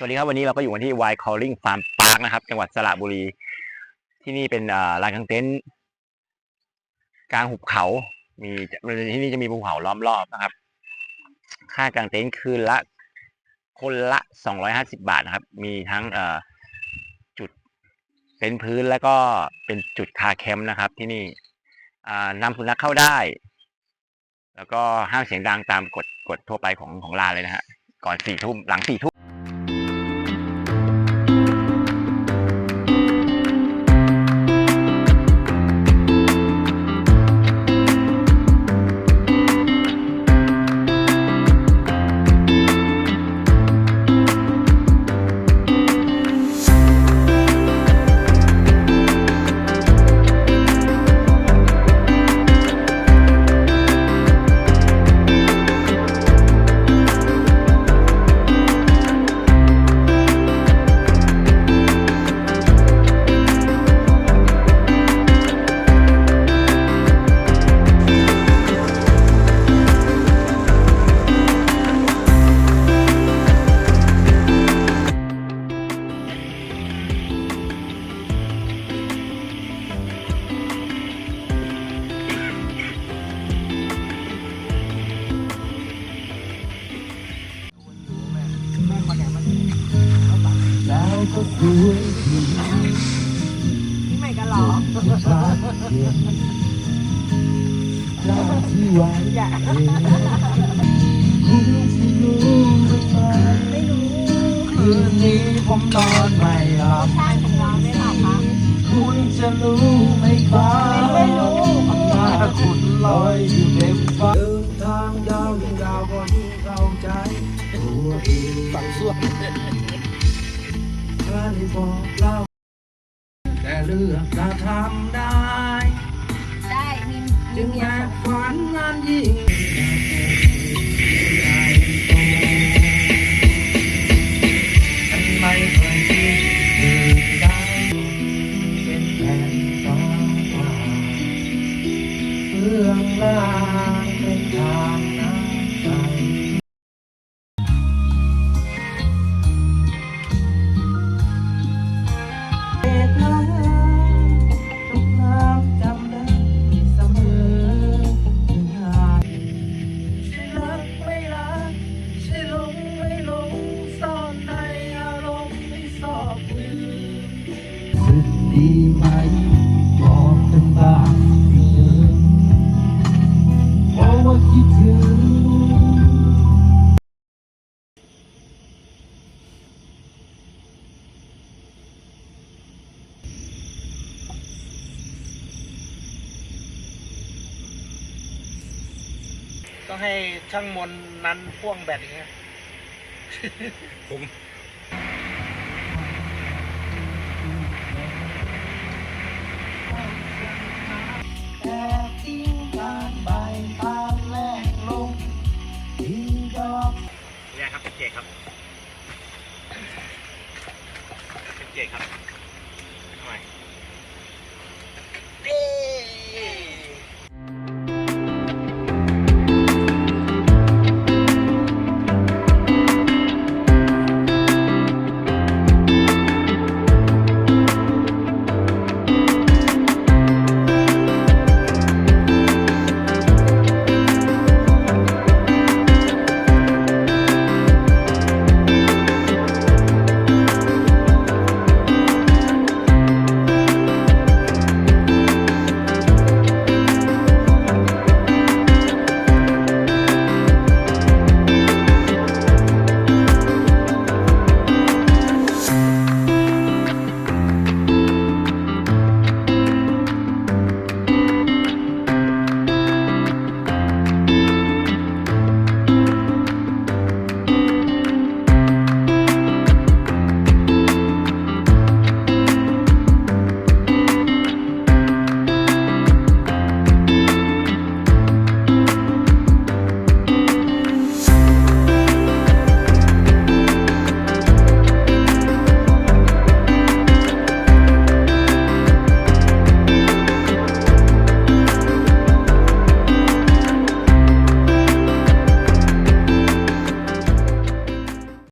สวัสดีครับวันนี้เราก็อยู่กันที่ Y Calling Farm Park นะครับ จังหวัดสระบุรี ที่นี่เป็นลานกางเต็นท์กลางหุบเขา มีที่นี่จะมีภูเขาล้อมรอบนะครับ ค่ากางเต็นท์คืนละ คนละสองร้อยหาสิบาทนะครับ มีทั้งจุดเต็นท์พื้นแล้วก็เป็นจุดคาแคมป์นะครับ ที่นี่นำสุนัขเข้าได้ แล้วก็ห้ามเสียงดังตามกฎกฎทั่วไปของของลานเลยนะฮะก่อนสี่ทุ่มหลังสี่ทุ่ม แล้วก็สวยที่นี่ใหม่กันเหรอชาเทียนจากที่หวานอย่าคุณจะรู้หรือเปล่าไม่รู้คืนนี้ผมนอนไม่หลับใช่ของเราไม่หรอคะคุณจะรู้ไหมครับไม่รู้หน้าคุณลอยอยู่เต็มฟ้าเดินทางยาวยิ่งยาวกว่าที่เข้าใจตัวเองฝังส่วน ใครบอกเราแต่เลือกจะ บอกกันบ้างที่เดิมบอกว่าคิดถึงต้องให้ช่างมนนั้นพ่วงแบตอย่างเงี้ย ผม แต่ทิ้งการใบตามแรกลงทิ้งดอก นี่ครับเป็นเจครับเป็นเจครับ